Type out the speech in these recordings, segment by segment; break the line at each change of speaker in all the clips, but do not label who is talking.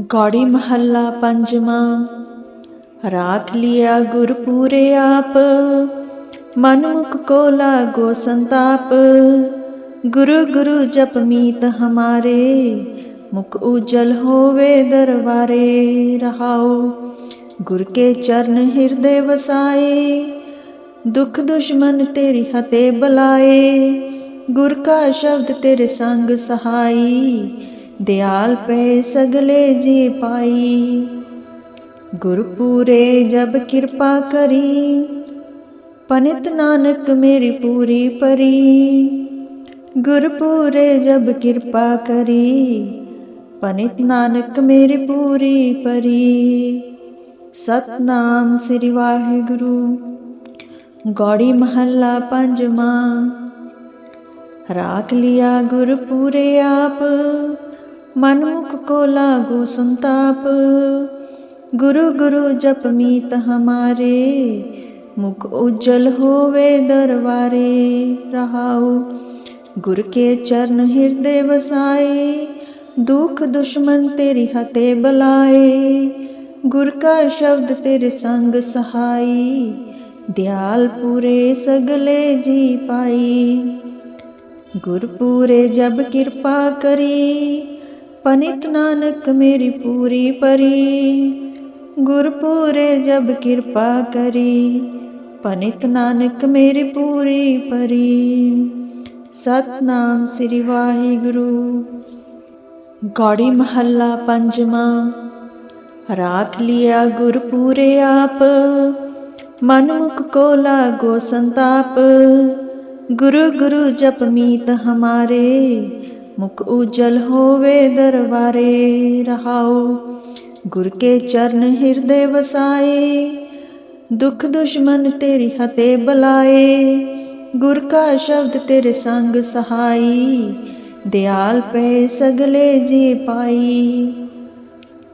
ਗੌੜੀ ਮਹੱਲਾ ਪੰਜਵਾਂ। ਰਾਖ ਲਿਆ ਗੁਰ ਪੂਰੇ ਆਪ ਮਨ ਮੁਖ ਕੋ ਲਾਗੋ ਸੰਤਾਪ। ਗੁਰੂ ਗੁਰੂ ਜਪ ਮੀਤ ਹਮਾਰੇ, ਮੁਖ ਉਜਲ ਹੋਵੇ ਦਰਬਾਰੇ ਰਹਾਓ। ਗੁਰ ਕੇ ਚਰਨ ਹਿਰਦੇ ਵਸਾਏ, ਦੁਖ ਦੁਸ਼ਮਨ ਤੇਰੀ ਹਤੇ ਬਲਾਏ। ਗੁਰ ਕਾ ਸ਼ਬਦ ਤੇਰੇ ਸੰਗ ਸਹਾਈ ਦਿਆਲ ਪੈ ਸਗਲੇ ਜੀ ਪਾਈ। ਗੁਰਪੂਰੇ ਜਬ ਕਿਰਪਾ ਕਰੀ, ਪਨਿਤ ਨਾਨਕ ਮੇਰੀ ਪੂਰੀ ਪਰੀ। ਗੁਰਪੂਰੇ ਜਬ ਕਿਰਪਾ ਕਰੀ, ਪਨਿਤ ਨਾਨਕ ਮੇਰੀ ਪੂਰੀ ਪਰੀ। ਸਤਨਾਮ ਸ੍ਰੀ ਵਾਹਿਗੁਰੂ। ਗੌੜੀ ਮਹੱਲਾ ਪੰਜਵਾਂ। ਰਾਖ ਲਿਆ ਗੁਰਪੂਰੇ ਆਪ। ਮਨ ਮੁਖ ਕੋ ਲਾਗੋ ਸੰਤਾਪ। ਗੁਰੂ ਗੁਰੂ ਜਪ ਮੀਤ ਹਮਾਰੇ, ਮੁਖ ਉਜਲ ਹੋਵੇ ਦਰਬਾਰੇ ਰਹਾਉ। ਗੁਰ ਕੇ ਚਰਨ ਹਿਰਦੇ ਵਸਾਏ, ਦੁਖ ਦੁਸ਼ਮਨ ਤੇਰੀ ਹਤੇ ਬਲਾਏ। ਗੁਰ ਕਾ ਸ਼ਬਦ ਤੇਰੇ ਸੰਗ ਸਹਾਈ, ਦਿਆਲ ਪੂਰੇ ਸਗਲੇ ਜੀ ਪਾਈ। ਗੁਰ ਪੂਰੇ ਜਬ ਕਿਰਪਾ ਕਰੀ ਪਨਿਤ ਨਾਨਕ ਮੇਰੀ ਪੂਰੀ ਪਰੀ, ਗੁਰਪੂਰੇ ਜਬ ਕਿਰਪਾ ਕਰੀ, ਪਨਿਤ ਨਾਨਕ ਮੇਰੀ ਪੂਰੀ ਪਰੀ। ਸਤਨਾਮ ਸ੍ਰੀ ਵਾਹਿਗੁਰੂ। ਗੌੜੀ ਮਹੱਲਾ ਪੰਜਵਾਂ, ਰਾਖ ਲਿਆ ਗੁਰ ਪੂਰੇ ਆਪ ਮਨ ਮੁਖ ਕੋ ਲਾਗੋ ਸੰਤਾਪ, ਗੁਰੂ ਗੁਰੂ ਜਪ ਮੀਤ ਹਮਾਰੇ। ਮੁਖ ਉਜਲ ਹੋਵੇ ਦਰਬਾਰੇ, ਰਹਾਓ। ਗੁਰ ਕੇ ਚਰਨ ਹਿਰਦੇ ਵਸਾਏ, ਦੁਖ ਦੁਸ਼ਮਨ ਤੇਰੀ ਹਤੇ ਬਲਾਏ। ਗੁਰ ਕਾ ਸ਼ਬਦ ਤੇਰੇ ਸੰਗ ਸਹਾਈ, ਦਿਆਲ ਪੈ ਸਗਲੇ ਜੀ ਪਾਈ।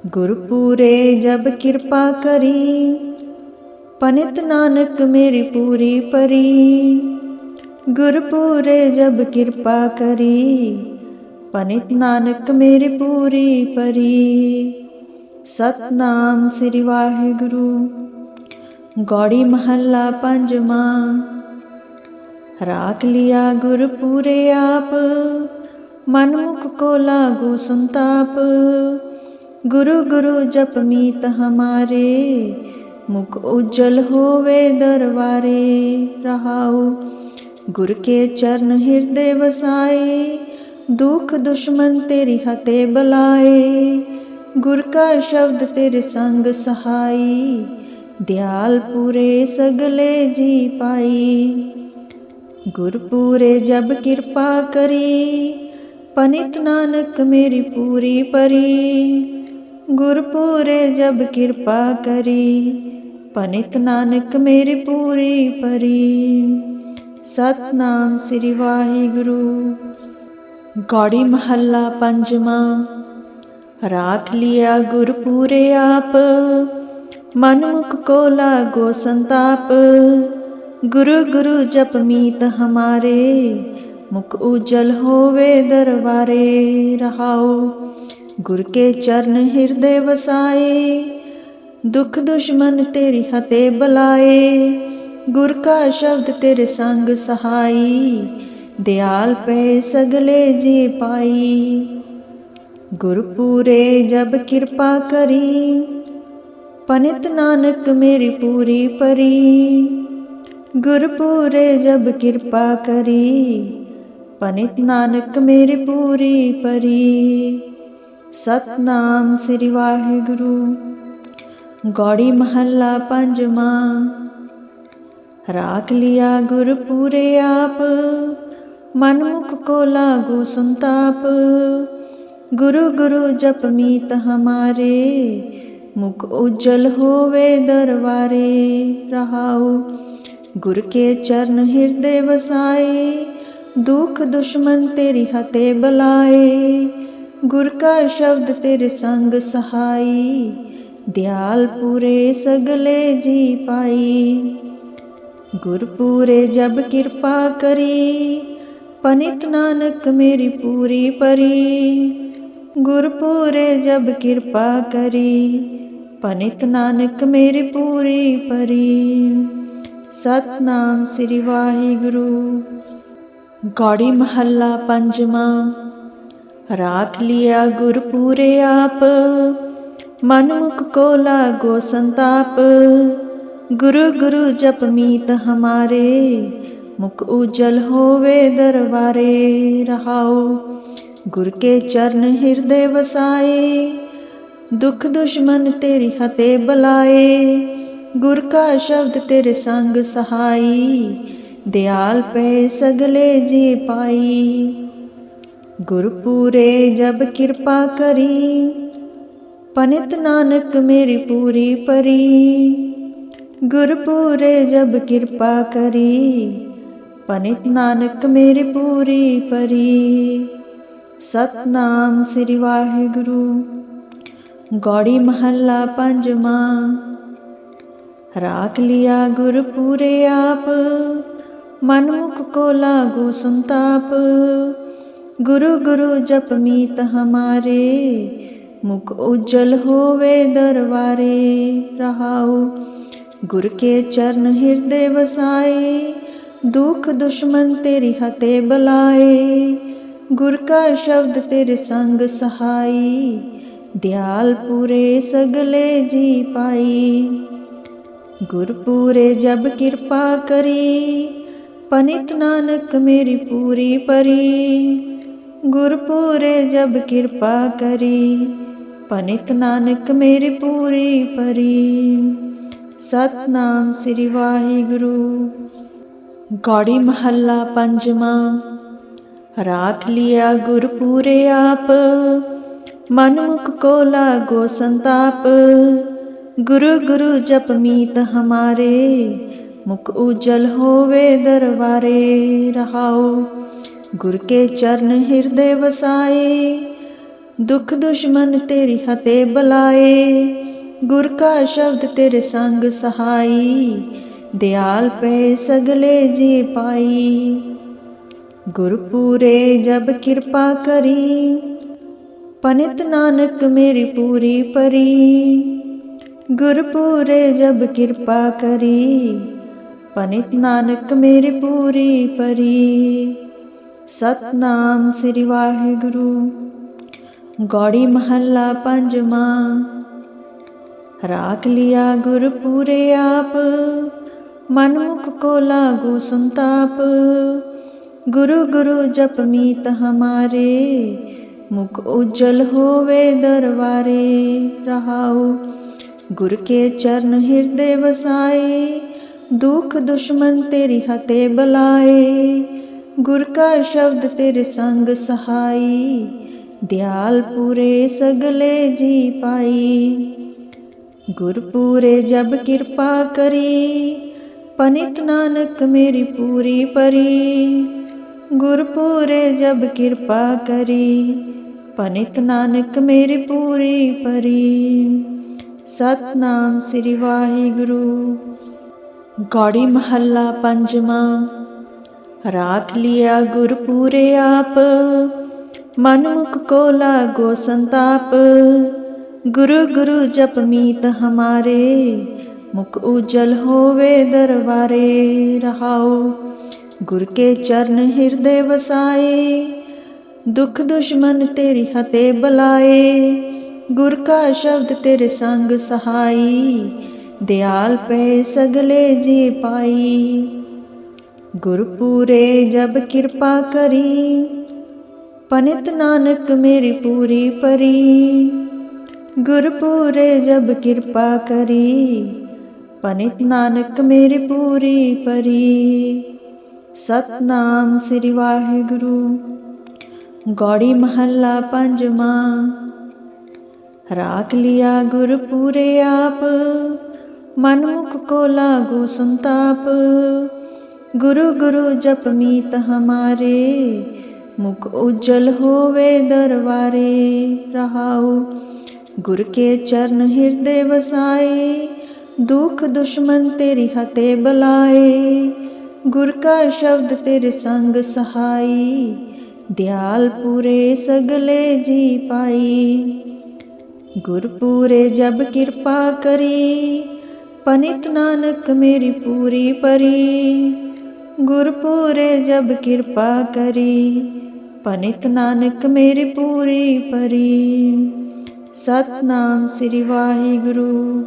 ਗੁਰ ਪੂਰੇ ਜਬ ਕਿਰਪਾ ਕਰੀ, ਪਨਿਤ ਨਾਨਕ ਮੇਰੀ ਪੂਰੀ ਪਰੀ ਗੁਰਪੂਰੇ ਜਬ ਕਿਰਪਾ ਕਰੀ ਪਨਿਤ ਨਾਨਕ ਮੇਰੀ ਪੂਰੀ ਪਰੀ। ਸਤਨਾਮ ਸ੍ਰੀ ਵਾਹਿਗੁਰੂ। ਗੌੜੀ ਮਹੱਲਾ ਪੰਜਵਾਂ। ਰਾਖ ਲਿਆ ਗੁਰ ਪੂਰੇ ਆਪ। ਮਨ ਮੁਖ ਕੋ ਲਾਗੂ ਸੰਤਾਪ। ਗੁਰੂ ਗੁਰੂ ਜਪ ਮੀਤ ਹਮਾਰੇ। ਮੁਖ ਉਜਲ ਹੋਵੇ ਦਰਬਾਰੇ। ਰਹਾਉ ਗੁਰ ਕੇ ਚਰਨ ਹਿਰਦੇ ਵਸਾਏ। ਦੁੱਖ ਦੁਸ਼ਮਨ ਤੇਰੀ ਹਤੇ ਬਲਾਏ। ਗੁਰ ਕਾ ਸ਼ਬਦ ਤੇਰੇ ਸੰਗ ਸਹਾਈ। ਦਿਆਲ ਪੂਰੇ ਸਗਲੇ ਜੀ ਪਾਈ। ਗੁਰ ਪੂਰੇ ਜਬ ਕਿਰਪਾ ਕਰੀ। ਪਨਿਤ ਨਾਨਕ ਮੇਰੀ ਪੂਰੀ ਪਰੀ। ਗੁਰ ਪੂਰੇ ਜਬ ਕਿਰਪਾ ਕਰੀ। ਪਨਿਤ ਨਾਨਕ ਮੇਰੀ ਪੂਰੀ ਪਰੀ। ਸਤਨਾਮ ਸ੍ਰੀ ਵਾਹਿਗੁਰੂ। ਗੌੜੀ ਮਹੱਲਾ ਪੰਜਵਾਂ। ਰਾਖ ਲਿਆ ਗੁਰ ਪੂਰੇ ਆਪ ਮਨ ਮੁਖ ਕੋ ਲਾਗੋ ਸੰਤਾਪ। ਗੁਰੂ ਗੁਰੂ ਜਪ ਮੀਤ ਹਮਾਰੇ, ਮੁਖ ਉਜਲ ਹੋਵੇ ਦਰਬਾਰੇ ਰਹਾਓ। ਗੁਰ ਕੇ ਚਰਨ ਹਿਰਦੇ ਵਸਾਏ, ਦੁਖ ਦੁਸ਼ਮਨ ਤੇਰੀ ਹਤੇ ਬਲਾਏ। ਗੁਰ ਕਾ ਸ਼ਬਦ ਤੇਰੇ ਸੰਗ ਸਹਾਈ ਦਿਆਲ ਪੈ ਸਗਲੇ ਜੀ ਪਾਈ। ਗੁਰਪੂਰੇ ਜਬ ਕਿਰਪਾ ਕਰੀ। ਪਨਿਤ ਨਾਨਕ ਮੇਰੀ ਪੂਰੀ ਪਰੀ। ਗੁਰਪੂਰੇ ਜਬ ਕਿਰਪਾ ਕਰੀ। ਪਨਿਤ ਨਾਨਕ ਮੇਰੀ ਪੂਰੀ ਪਰੀ। ਸਤਨਾਮ ਸ੍ਰੀ ਵਾਹਿਗੁਰੂ। ਗੌੜੀ ਮਹੱਲਾ ਪੰਜਵਾਂ। ਰਾਖ ਲਿਆ ਗੁਰਪੂਰੇ ਆਪ। ਮਨ ਮੁਖ ਕੋ ਲਾਗੂ ਸੰਤਾਪ। ਗੁਰੂ ਗੁਰੂ ਜਪ ਮੀਤ ਹਮਾਰੇ, ਮੁਖ ਉਜਲ ਹੋਵੇ ਦਰਬਾਰੇ ਰਹਾਉ। ਗੁਰ ਕੇ ਚਰਨ ਹਿਰਦੇ ਵਸਾਏ, ਦੁਖ ਦੁਸ਼ਮਨ ਤੇਰੀ ਹਤੇ ਬਲਾਏ। ਗੁਰ ਕਾ ਸ਼ਬਦ ਤੇਰੇ ਸੰਗ ਸਹਾਈ, ਦਿਆਲ ਪੂਰੇ ਸਗਲੇ ਜੀ ਪਾਈ। ਗੁਰ ਪੂਰੇ ਜਬ ਕਿਰਪਾ ਕਰੀ ਪਨਿਤ ਨਾਨਕ ਮੇਰੀ ਪੂਰੀ ਪਰੀ। ਗੁਰਪੂਰੇ ਜਬ ਕਿਰਪਾ ਕਰੀ, ਪਨਿਤ ਨਾਨਕ ਮੇਰੀ ਪੂਰੀ ਪਰੀ। ਸਤਨਾਮ ਸ੍ਰੀ ਵਾਹਿਗੁਰੂ। ਗੌੜੀ ਮਹੱਲਾ ਪੰਜਵਾਂ। ਰਾਖ ਲਿਆ ਗੁਰਪੂਰੇ ਆਪ ਮਨ ਮੁਖ ਕੋ ਲਾਗੋ ਸੰਤਾਪ। ਗੁਰੂ ਗੁਰੂ ਜਪ ਮੀਤ ਹਮਾਰੇ ਮੁਖ ਉਜਲ ਹੋਵੇ ਦਰਬਾਰੇ, ਰਹਾਓ। ਗੁਰ ਕੇ ਚਰਨ ਹਿਰਦੇ ਵਸਾਏ, ਦੁਖ ਦੁਸ਼ਮਨ ਤੇਰੀ ਹਤੇ ਬਲਾਏ। ਗੁਰ ਕਾ ਸ਼ਬਦ ਤੇਰੇ ਸੰਗ ਸਹਾਈ, ਦਿਆਲ ਪੈ ਸਗਲੇ ਜੀ ਪਾਈ। ਗੁਰਪੂਰੇ ਜਬ ਕਿਰਪਾ ਕਰੀ, ਪਨਿਤ ਨਾਨਕ ਮੇਰੀ ਪੂਰੀ ਪਰੀ। ਗੁਰਪੂਰੇ ਜਬ ਕਿਰਪਾ ਕਰੀ ਪਨਿਤ ਨਾਨਕ ਮੇਰੀ ਪੂਰੀ ਪਰੀ। ਸਤਨਾਮ ਸ੍ਰੀ ਵਾਹਿਗੁਰੂ। ਗੌੜੀ ਮਹੱਲਾ ਪੰਜਵਾਂ। ਰਾਖ ਲਿਆ ਗੁਰ ਪੂਰੇ ਆਪ। ਮਨ ਮੁਖ ਕੋ ਲਾਗੂ ਸੰਤਾਪ। ਗੁਰੂ ਗੁਰੂ ਜਪ ਮੀਤ ਹਮਾਰੇ। ਮੁਖ ਉਜਲ ਹੋਵੇ ਦਰਬਾਰੇ ਰਹਾਉ। ਗੁਰ ਕੇ ਚਰਨ ਹਿਰਦੇ ਵਸਾਏ। ਦੁਖ ਦੁਸ਼ਮਨ ਤੇਰੀ ਹਤੇ ਬਲਾਏ। ਗੁਰ ਕਾ ਸ਼ਬਦ ਤੇਰੇ ਸੰਗ ਸਹਾਈ। ਦਿਆਲ ਪੂਰੇ ਸਗਲੇ ਜੀ ਪਾਈ। ਗੁਰਪੂਰੇ ਜਬ ਕਿਰਪਾ ਕਰੀ। ਪਨਿਤ ਨਾਨਕ ਮੇਰੀ ਪੂਰੀ ਪਰੀ। ਗੁਰਪੂਰੇ ਜਬ ਕਿਰਪਾ ਕਰੀ। ਪਨਿਤ ਨਾਨਕ ਮੇਰੀ ਪੂਰੀ ਪਰੀ। ਸਤਨਾਮ ਸ੍ਰੀ ਵਾਹਿਗੁਰੂ। ਗੌੜੀ ਮਹੱਲਾ ਪੰਜਵਾਂ। ਰਾਖ ਲਿਆ ਗੁਰ ਗੁਰਪੂਰੇ ਆਪ ਮਨ ਮੁਖ ਕੋ ਲਾਗੋ ਸੰਤਾਪ। ਗੁਰੂ ਗੁਰੂ ਜਪ ਮੀਤ ਹਮਾਰੇ, ਮੁਖ ਉਜਲ ਹੋਵੇ ਦਰਬਾਰੇ ਰਹਾਓ। ਗੁਰ ਕੇ ਚਰਨ ਹਿਰਦੇ ਵਸਾਏ, ਦੁਖ ਦੁਸ਼ਮਨ ਤੇਰੀ ਹਤੇ ਬਲਾਏ। ਗੁਰ ਕਾ ਸ਼ਬਦ ਤੇਰੇ ਸੰਗ ਸਹਾਈ ਦਿਆਲ ਪੈ ਸਗਲੇ ਜੀ ਪਾਈ। ਗੁਰਪੂਰੇ ਜਬ ਕਿਰਪਾ ਕਰੀ, ਪਨਿਤ ਨਾਨਕ ਮੇਰੀ ਪੂਰੀ ਪਰੀ। ਗੁਰਪੂਰੇ ਜਬ ਕਿਰਪਾ ਕਰੀ, ਪਨਿਤ ਨਾਨਕ ਮੇਰੀ ਪੂਰੀ ਪਰੀ। ਸਤਨਾਮ ਸ੍ਰੀ ਵਾਹਿਗੁਰੂ। ਗੌੜੀ ਮਹੱਲਾ ਪੰਜਵਾਂ। ਰਾਖ ਲਿਆ ਗੁਰਪੂਰੇ ਆਪ। ਮਨ ਮੁਖ ਕੋ ਲਾਗੂ ਸੰਤਾਪ। ਗੁਰੂ ਗੁਰੂ ਜਪ ਮੀਤ ਹਮਾਰੇ, ਮੁਖ ਉਜਲ ਹੋਵੇ ਦਰਬਾਰੇ, ਰਹਾਉ। ਗੁਰ ਕੇ ਚਰਨ ਹਿਰਦੇ ਵਸਾਏ, ਦੁਖ ਦੁਸ਼ਮਨ ਤੇਰੀ ਹਤੇ ਬਲਾਏ। ਗੁਰ ਕਾ ਸ਼ਬਦ ਤੇਰੇ ਸੰਗ ਸਹਾਈ, ਦਿਆਲ ਪੂਰੇ ਸਗਲੇ ਜੀ ਪਾਈ। ਗੁਰਪੂਰੇ ਜਬ ਕਿਰਪਾ ਕਰੀ ਪਨਿਤ ਨਾਨਕ ਮੇਰੀ ਪੂਰੀ ਪਰੀ, ਗੁਰਪੂਰੇ ਜਬ ਕਿਰਪਾ ਕਰੀ, ਪਨਿਤ ਨਾਨਕ ਮੇਰੀ ਪੂਰੀ ਪਰੀ। ਸਤਨਾਮ ਸ੍ਰੀ ਵਾਹਿਗੁਰੂ। ਗੌੜੀ ਮਹੱਲਾ ਪੰਜਵਾਂ, ਰਾਖ ਲਿਆ ਗੁਰਪੂਰੇ ਆਪ ਮਨ ਮੁਖ ਕੋ ਲਾਗੋ ਸੰਤਾਪ, ਗੁਰੂ ਗੁਰੂ ਜਪ ਮੀਤ ਹਮਾਰੇ ਮੁਖ ਉਜਲ ਹੋਵੇ ਦਰਬਾਰੇ, ਰਹਾਓ। ਗੁਰ ਕੇ ਚਰਨ ਹਿਰਦੇ ਵਸਾਏ, ਦੁਖ ਦੁਸ਼ਮਨ ਤੇਰੀ ਹਤੇ ਬਲਾਏ। ਗੁਰ ਕਾ ਸ਼ਬਦ ਤੇਰੇ ਸੰਗ ਸਹਾਈ, ਦਿਆਲ ਪੈ ਸਗਲੇ ਜੀ ਪਾਈ। ਗੁਰਪੂਰੇ ਜਬ ਕਿਰਪਾ ਕਰੀ, ਪਨਿਤ ਨਾਨਕ ਮੇਰੀ ਪੂਰੀ ਪਰੀ ਗੁਰਪੂਰੇ ਜਬ ਕਿਰਪਾ ਕਰੀ ਪਨਿਤ ਨਾਨਕ ਮੇਰੀ ਪੂਰੀ ਪਰੀ। ਸਤਨਾਮ ਸ੍ਰੀ ਵਾਹਿਗੁਰੂ। ਗੌੜੀ ਮਹੱਲਾ ਪੰਜਵਾਂ। ਰਾਖ ਲਿਆ ਗੁਰ ਗੁਰਪੂਰੇ ਆਪ। ਮਨ ਮੁਖ ਕੋ ਲਾਗੂ ਸੰਤਾਪ। ਗੁਰੂ ਗੁਰੂ ਜਪ ਮੀਤ ਹਮਾਰੇ। ਮੁਖ ਉਜਲ ਹੋਵੇ ਦਰਬਾਰੇ। ਰਹਾਉ ਗੁਰ ਕੇ ਚਰਨ ਹਿਰਦੇ ਵਸਾਏ। ਦੁਖ ਦੁਸ਼ਮਨ ਤੇਰੀ ਹਤੇ ਬਲਾਏ। ਗੁਰ ਕਾ ਸ਼ਬਦ ਤੇਰੇ ਸੰਗ ਸਹਾਈ। ਦਿਆਲ ਪੂਰੇ ਸਗਲੇ ਜੀ ਪਾਈ। ਗੁਰਪੂਰੇ ਜਬ ਕਿਰਪਾ ਕਰੀ। ਪਨਿਤ ਨਾਨਕ ਮੇਰੀ ਪੂਰੀ ਪਰੀ। ਗੁਰਪੂਰੇ ਜਬ ਕਿਰਪਾ ਕਰੀ। ਪਨਿਤ ਨਾਨਕ ਮੇਰੀ ਪੂਰੀ ਪਰੀ। ਸਤਨਾਮ ਸ੍ਰੀ ਵਾਹਿਗੁਰੂ।